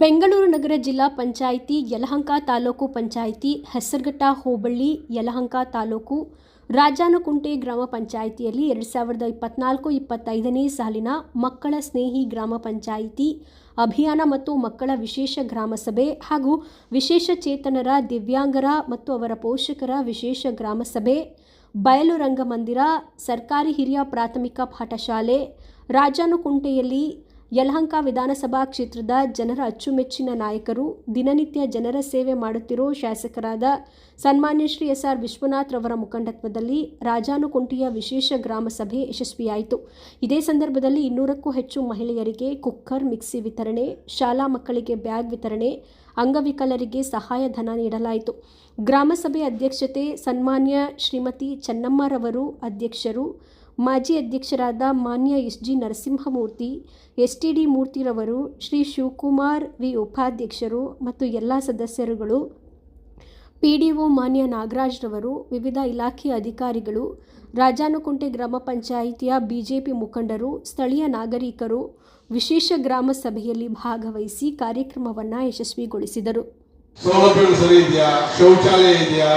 ಬೆಂಗಳೂರು ನಗರ ಜಿಲ್ಲಾ ಪಂಚಾಯಿತಿ ಯಲಹಂಕ ತಾಲೂಕು ಪಂಚಾಯಿತಿ ಹೆಸರಘಟ್ಟ ಹೋಬಳಿ ಯಲಹಂಕ ತಾಲೂಕು ರಾಜಾನಕುಂಟೆ ಗ್ರಾಮ ಪಂಚಾಯಿತಿಯಲ್ಲಿ ಎರಡು ಸಾವಿರದ ಇಪ್ಪತ್ನಾಲ್ಕು ಇಪ್ಪತ್ತೈದನೇ ಸಾಲಿನ ಮಕ್ಕಳ ಸ್ನೇಹಿ ಗ್ರಾಮ ಪಂಚಾಯಿತಿ, ಅಭಿಯಾನ ಮತ್ತು ಮಕ್ಕಳ ವಿಶೇಷ ಗ್ರಾಮ ಸಭೆ ಹಾಗೂ ವಿಶೇಷ ಚೇತನರ ದಿವ್ಯಾಂಗರ ಮತ್ತು ಅವರ ಪೋಷಕರ ವಿಶೇಷ ಗ್ರಾಮ ಸಭೆ, ಬಯಲು ರಂಗಮಂದಿರ, ಸರ್ಕಾರಿ ಹಿರಿಯ ಪ್ರಾಥಮಿಕ ಪಾಠಶಾಲೆ, ರಾಜಾನುಕುಂಟೆಯಲ್ಲಿ ಯಲಹಂಕ ವಿಧಾನಸಭಾ ಕ್ಷೇತ್ರದ ಜನರ ಅಚ್ಚುಮೆಚ್ಚಿನ ನಾಯಕರು ದಿನನಿತ್ಯ ಜನರ ಸೇವೆ ಮಾಡುತ್ತಿರೋ ಶಾಸಕರಾದ ಸನ್ಮಾನ್ಯ ಶ್ರೀ ಎಸ್ ಆರ್ ವಿಶ್ವನಾಥ್ ರವರ ಮುಖಂಡತ್ವದಲ್ಲಿ ರಾಜಾನುಕುಂಟಿಯ ವಿಶೇಷ ಗ್ರಾಮ ಸಭೆ ಯಶಸ್ವಿಯಾಯಿತು. ಇದೇ ಸಂದರ್ಭದಲ್ಲಿ ಇನ್ನೂರಕ್ಕೂ ಹೆಚ್ಚು ಮಹಿಳೆಯರಿಗೆ ಕುಕ್ಕರ್, ಮಿಕ್ಸಿ ವಿತರಣೆ, ಶಾಲಾ ಮಕ್ಕಳಿಗೆ ಬ್ಯಾಗ್ ವಿತರಣೆ, ಅಂಗವಿಕಲರಿಗೆ ಸಹಾಯಧನ ನೀಡಲಾಯಿತು. ಗ್ರಾಮಸಭೆ ಅಧ್ಯಕ್ಷತೆ ಸನ್ಮಾನ್ಯ ಶ್ರೀಮತಿ ಚೆನ್ನಮ್ಮರವರು, ಅಧ್ಯಕ್ಷರು ಮಾಜಿ ಅಧ್ಯಕ್ಷರಾದ ಮಾನ್ಯ S G Narasimhamurthy S T D ಮೂರ್ತಿರವರು, Shri Shivakumar V ಉಪಾಧ್ಯಕ್ಷರು ಮತ್ತು ಎಲ್ಲ ಸದಸ್ಯರುಗಳು ಪಿ ಡಿ ಒ ಮಾನ್ಯ ನಾಗರಾಜ್ರವರು, ವಿವಿಧ ಇಲಾಖೆಯ ಅಧಿಕಾರಿಗಳು, ರಾಜಾನುಕುಂಟೆ ಗ್ರಾಮ ಪಂಚಾಯಿತಿಯ ಬಿಜೆಪಿ ಮುಖಂಡರು, ಸ್ಥಳೀಯ ನಾಗರಿಕರು, ವಿಶೇಷ ಗ್ರಾಮ ಸಭೆಯಲ್ಲಿ ಭಾಗವಹಿಸಿ ಕಾರ್ಯಕ್ರಮವನ್ನು ಯಶಸ್ವಿಗೊಳಿಸಿದರು. ಸೌಲಭ್ಯಗಳು ಸರಿ ಇದೆಯಾ? ಶೌಚಾಲಯ ಇದೆಯಾ?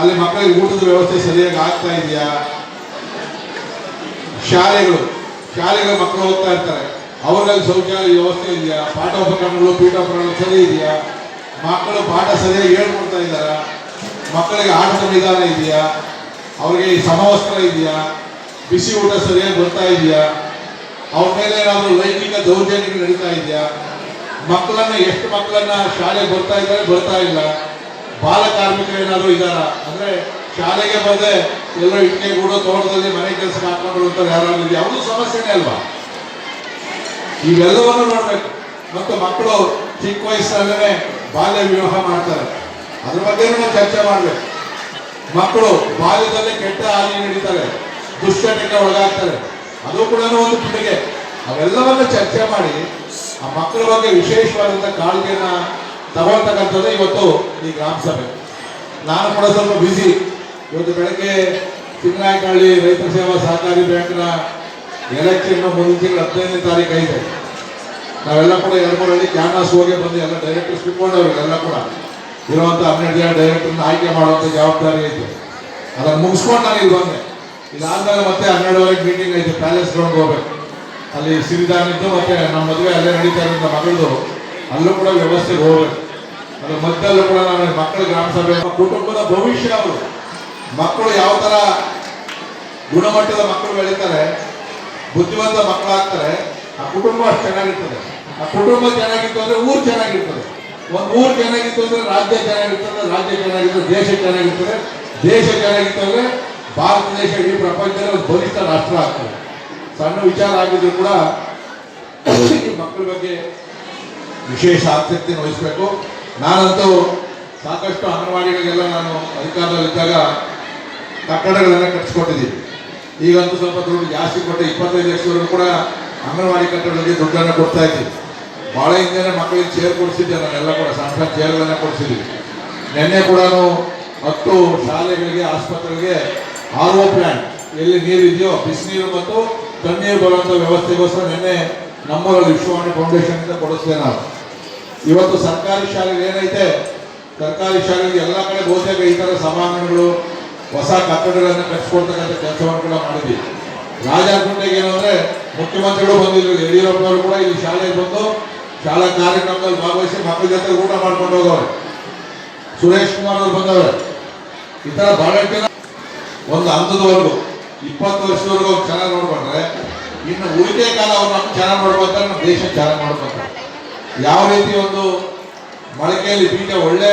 ಅಲ್ಲಿ ಮಕ್ಕಳಿಗೆ ಊಟದ ವ್ಯವಸ್ಥೆ ಸರಿಯಾಗಿ ಆಗ್ತಾ ಇದೆಯಾ? ಶಾಲೆಗಳು ಶಾಲೆಗಳು ಮಕ್ಕಳು ಓದ್ತಾ ಇರ್ತಾರೆ. ಅವರಲ್ಲಿ ಶೌಚಾಲಯ ವ್ಯವಸ್ಥೆ ಇದೆಯಾ? ಪಾಠೋಪಕರಣಗಳು, ಪೀಠೋಪಕರಣಗಳು ಸರಿ ಇದೆಯಾ? ಮಕ್ಕಳು ಪಾಠ ಸರಿಯಾಗಿ ಹೇಳ್ಕೊಡ್ತಾ ಇದ್ದಾರಾ? ಮಕ್ಕಳಿಗೆ ಆಟದ ವಿಧಾನ ಇದೆಯಾ? ಅವರಿಗೆ ಸಮವಸ್ತ್ರ ಇದೆಯಾ? ಬಿಸಿ ಊಟ ಸರಿಯಾಗಿ ಬರ್ತಾ ಇದೆಯಾ? ಅವ್ರ ಮೇಲೆ ಏನಾದರೂ ಲೈಂಗಿಕ ದೌರ್ಜನ್ಯ ನಡೀತಾ ಇದೆಯಾ? ಮಕ್ಕಳನ್ನ, ಎಷ್ಟು ಮಕ್ಕಳನ್ನ ಶಾಲೆಗೆ ಬರ್ತಾ ಇದ್ದಾರೆ, ಬರ್ತಾ ಇಲ್ಲ? ಬಾಲ ಕಾರ್ಮಿಕರು ಏನಾದರೂ ಇದ್ದಾರಾ? ಅಂದ್ರೆ ಶಾಲೆಗೆ ಬಂದೆ, ಎಲ್ಲೋ ಇಟ್ಟಿಗೆ ಕೂಡ ತೋಟದಲ್ಲಿ ಮನೆ ಕೆಲಸ ಹಾಕೊಂಡು ಅಂತ ಯಾರಾದ್ರೂ ಯಾವುದೂ ಸಮಸ್ಯೆನೇ ಅಲ್ವಾ? ಇವೆಲ್ಲವನ್ನು ನೋಡ್ಬೇಕು. ಮತ್ತು ಮಕ್ಕಳು ಚಿಕ್ಕ ವಯಸ್ಸಲ್ಲೇ ಬಾಲ್ಯ ವಿವಾಹ ಮಾಡ್ತಾರೆ. ಅದ್ರ ಬಗ್ಗೆ ನಾವು ಚರ್ಚೆ ಮಾಡ್ಬೇಕು. ಮಕ್ಕಳು ಬಾಲ್ಯದಲ್ಲೇ ಕೆಟ್ಟ ಹಾನಿ ನಡೀತಾರೆ ದುಶ್ಚಟಕ್ಕೆ ಒಳಗಾಗ್ತಾರೆ. ಅದು ಕೂಡ ಒಂದು ಪಿಡುಗೆ. ಅವೆಲ್ಲವನ್ನು ಚರ್ಚೆ ಮಾಡಿ, ಆ ಮಕ್ಕಳ ಬಗ್ಗೆ ವಿಶೇಷವಾದಂಥ ಕಾಳಜಿಯನ್ನ ತಗೊಳ್ತಕ್ಕಂಥದ್ದು ಇವತ್ತು ಈ ಗ್ರಾಮ ಸಭೆ. ನಾನು ಕೂಡ ಸ್ವಲ್ಪ ಬ್ಯುಸಿ ಇವತ್ತು ಬೆಳಗ್ಗೆ ಚಿಕ್ಕನಾಯಕಹಳ್ಳಿ ರೈತ ಸೇವಾ ಸಹಕಾರಿ ಬ್ಯಾಂಕ್ನ ಎಲೆಕ್ಷನ್ ಮುಂದಿನ ತಿಂಗಳು ಹದಿನೈದನೇ ತಾರೀಕು ಐತೆ. ನಾವೆಲ್ಲ ಕೂಡ ಎರಡು ಮೂರು ಹಳ್ಳಿ ಕ್ಯಾನ್ವಾಸ್ ಹೋಗಿ ಬಂದು ಎಲ್ಲ ಡೈರೆಕ್ಟರ್ಸ್ ಎಲ್ಲ ಕೂಡ. ಇರುವಂಥ ಹನ್ನೆರಡು ಜನ ಡೈರೆಕ್ಟರ್ನ ಆಯ್ಕೆ ಮಾಡುವಂಥ ಜವಾಬ್ದಾರಿ ಐತೆ. ಅದನ್ನು ಮುಗಿಸ್ಕೊಂಡು ನಾನು ಇಲ್ಲಿ ಬಂದೆ. ಇದಾದ್ಮೇಲೆ ಮತ್ತೆ ಹನ್ನೆರಡುವರೆಗೆ ಮೀಟಿಂಗ್ ಐತೆ ಪ್ಯಾಲೇಸ್ ಗ್ರೌಂಡ್ ಹೋಗ್ಬೇಕು. ಅಲ್ಲಿ ಸಿರಿಧಾನಿದ್ದು ಮತ್ತೆ ನಮ್ಮ ಮದುವೆ ಅಲ್ಲೇ ನಡೀತಾ ಇರೋಂಥ ಮಗಳದು ಅಲ್ಲೂ ಕೂಡ ವ್ಯವಸ್ಥೆಗೆ ಹೋಗ್ಬೇಕು. ಅದ್ರ ಮಧ್ಯದಲ್ಲೂ ಕೂಡ ನಾನು ಮಕ್ಕಳ ಗ್ರಾಮ ಸಭೆ ಕುಟುಂಬದ ಭವಿಷ್ಯ ಅವರು ಮಕ್ಕಳು ಯಾವ ಥರ ಗುಣಮಟ್ಟದ ಮಕ್ಕಳು ಬೆಳೀತಾರೆ, ಬುದ್ಧಿವಂತ ಮಕ್ಕಳಾಗ್ತಾರೆ ಆ ಕುಟುಂಬ ಅಷ್ಟು ಚೆನ್ನಾಗಿರ್ತದೆ. ಆ ಕುಟುಂಬ ಚೆನ್ನಾಗಿತ್ತು ಅಂದ್ರೆ ಊರು ಚೆನ್ನಾಗಿರ್ತದೆ. ಒಂದು ಊರು ಚೆನ್ನಾಗಿತ್ತು ಅಂದ್ರೆ ರಾಜ್ಯ ಚೆನ್ನಾಗಿರ್ತದೆ ರಾಜ್ಯ ಚೆನ್ನಾಗಿರ್ತದೆ ದೇಶ ಚೆನ್ನಾಗಿರ್ತದೆ. ದೇಶ ಚೆನ್ನಾಗಿತ್ತು ಅಂದ್ರೆ ಭಾರತ ದೇಶ, ಇಡೀ ಪ್ರಪಂಚದಲ್ಲಿ ಒಂದು ಬಲಿಷ್ಠ ರಾಷ್ಟ್ರ ಆಗ್ತದೆ. ಸಣ್ಣ ವಿಚಾರ ಆಗಿದ್ರು ಕೂಡ ಈ ಮಕ್ಕಳ ಬಗ್ಗೆ ವಿಶೇಷ ಆಸಕ್ತಿಯನ್ನು ವಹಿಸಬೇಕು. ನಾನಂತೂ ಸಾಕಷ್ಟು ಅಂಗನವಾಡಿಗಳಿಗೆಲ್ಲ ನಾನು ಅಧಿಕಾರದಲ್ಲಿದ್ದಾಗ ಕಟ್ಟಡಗಳನ್ನ ಕಟ್ಟಿಸ್ಕೊಟ್ಟಿದ್ದೀವಿ. ಈಗಂತೂ ಸ್ವಲ್ಪ ದುಡ್ಡು ಜಾಸ್ತಿ ಕೊಟ್ಟು ಇಪ್ಪತ್ತೈದು ಲಕ್ಷವರೆಗೂ ಕೂಡ ಅಂಗನವಾಡಿ ಕಟ್ಟಡಗಳಿಗೆ ದುಡ್ಡನ್ನು ಕೊಡ್ತಾ ಇದ್ದೀವಿ. ಭಾಳ ಹಿಂದೆ ಮಕ್ಕಳಿಗೆ ಚೇರ್ ಕೊಡಿಸಿದ್ದೆ ನಾನೆಲ್ಲ ಕೂಡ ಸಣ್ಣ ಸಣ್ಣ ಚೇರ್ಗಳನ್ನ ಕೊಡಿಸಿದ್ದೀವಿ. ನಿನ್ನೆ ಕೂಡ ಹತ್ತು ಶಾಲೆಗಳಿಗೆ, ಆಸ್ಪತ್ರೆಗಳಿಗೆ ಆರ್ ಓ ಪ್ಲಾಂಟ್ ಎಲ್ಲಿ ನೀರಿದೆಯೋ, ಬಿಸಿನೀರು ಮತ್ತು ತಣ್ಣೀರು ಬರುವಂಥ ವ್ಯವಸ್ಥೆಗೋಸ್ಕರ ನಿನ್ನೆ ನಮ್ಮ ವಿಶ್ವವಾಣಿ ಫೌಂಡೇಶನ್ ಅಂತ ಕೊಡಿಸಿದೆ ನಾವು. ಇವತ್ತು ಸರ್ಕಾರಿ ಶಾಲೆಗಳು ಏನೈತೆ? ಸರ್ಕಾರಿ ಶಾಲೆಗೆ ಎಲ್ಲ ಕಡೆ ಬಹುತೇಕ ಈ ಥರ ಹೊಸ ಕಟ್ಟಡಗಳನ್ನು ಕಟ್ಟಿಸ್ಕೊಡ್ತಕ್ಕಂಥ ಕೆಲಸವನ್ನು ಕೂಡ ಮಾಡಿದ್ವಿ. ರಾಜಾಗುಂಟೆಗೆ ಏನು ಅಂದ್ರೆ ಮುಖ್ಯಮಂತ್ರಿಗಳು ಬಂದಿದ್ರು, ಯಡಿಯೂರಪ್ಪನವರು ಕೂಡ ಇಲ್ಲಿ ಶಾಲೆಗೆ ಬಂದು ಶಾಲಾ ಕಾರ್ಯಕ್ರಮದಲ್ಲಿ ಭಾಗವಹಿಸಿ ಮಕ್ಕಳ ಜೊತೆ ಊಟ ಮಾಡ್ಕೊಂಡು ಹೋಗವ್ರೆ ಸುರೇಶ್ ಕುಮಾರ್ ಅವರು ಬಂದವ್ರೆ. ಈ ತರ ಬಹಳಷ್ಟು ಒಂದು ಹಂತದವರೆಗೂ, ಇಪ್ಪತ್ತು ವರ್ಷದವರೆಗೂ ಅವ್ರು ಚೆನ್ನಾಗಿ ನೋಡ್ಕೊಂಡ್ರೆ, ಇನ್ನು ಉಳಿಕೆ ಕಾಲ ಅವ್ರು ನಮ್ಗೆ ಚೆನ್ನಾಗಿ ನೋಡ್ಬೇಕಂದ್ರೆ ನಮ್ಮ ದೇಶ ಚೆನ್ನಾಗಿ ನೋಡ್ಕೊಂತಾರೆ. ಯಾವ ರೀತಿ ಒಂದು ಮೊಳಕೆಯಲ್ಲಿ ಬೀಜ ಒಳ್ಳೆ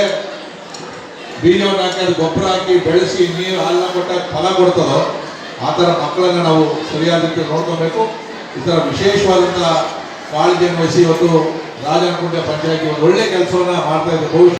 ಬೀಜವನ್ನು ಹಾಕಿ ಅದು ಗೊಬ್ಬರ ಹಾಕಿ ಬೆಳೆಸಿ ನೀರು ಹಾಲನ್ನ ಕೊಟ್ಟ ಫಲ ಕೊಡ್ತದೋ, ಆ ಥರ ಮಕ್ಕಳನ್ನು ನಾವು ಸರಿಯಾದ ರೀತಿ ನೋಡ್ಕೊಬೇಕು. ಈ ಥರ ವಿಶೇಷವಾದಂಥ ಕಾಳಜಿಯನ್ನು ವಹಿಸಿ ಇವತ್ತು ರಾಜನಕುಂಟೆ ಪಂಚಾಯತಿ ಒಂದು ಒಳ್ಳೆ ಕೆಲಸವನ್ನ ಮಾಡ್ತಾ ಇದೆ. ಭವಿಷ್ಯ